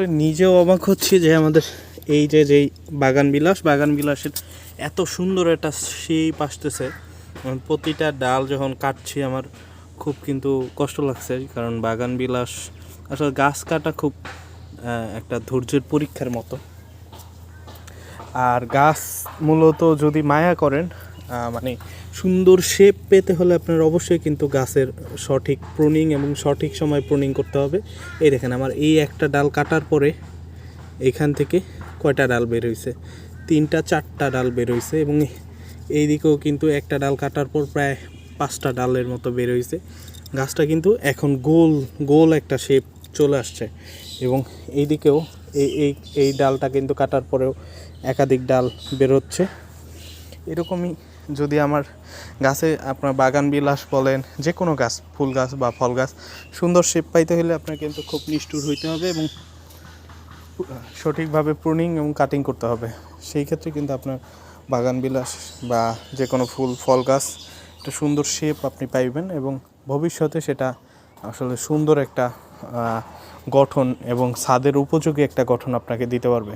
আসলে নিজেও অবাক হচ্ছি যে আমাদের এই যে যেই বাগান বিলাস, বাগান বিলাসের এত সুন্দর একটা শেপ আসতেছে। প্রতিটা ডাল যখন কাটছি আমার খুব কিন্তু কষ্ট লাগছে, কারণ বাগান বিলাস আসলে গাছ কাটা খুব একটা ধৈর্যের পরীক্ষার মতো। আর গাছ মূলত যদি মায়া করেন মানে সুন্দর শেপ পেতে হলে আপনার অবশ্যই কিন্তু গাছের সঠিক প্রুনিং এবং সঠিক সময় প্রুনিং করতে হবে। এই দেখেন, আমার এই একটা ডাল কাটার পরে এইখান থেকে কয়টা ডাল বের হয়েছে তিনটা, চারটা ডাল বের হয়েছে এবং এই দিকেও কিন্তু একটা ডাল কাটার পর প্রায় পাঁচটা ডালের মতো বের হয়েছে গাছটা কিন্তু এখন গোল গোল একটা শেপ চলে আসছে এবং এই দিকেও এই এই এই ডালটা কিন্তু কাটার পরেও একাধিক ডাল বেরোচ্ছে এরকমই যদি আমার গাছে আপনার বাগান বিলাস বলেন যে কোনো গাছ, ফুল গাছ বা ফল গাছ, সুন্দর শেপ পাইতে হলে আপনার কিন্তু খুব নিষ্ঠুর হইতে হবে এবং সঠিকভাবে প্রুনিং এবং কাটিং করতে হবে। সেই ক্ষেত্রে কিন্তু আপনার বাগান বিলাস বা যে কোনো ফুল, ফল গাছ, একটা সুন্দর শেপ আপনি পাইবেন এবং ভবিষ্যতে সেটা আসলে সুন্দর একটা গঠন এবং ছাদের উপযোগী একটা গঠন আপনাকে দিতে পারবে।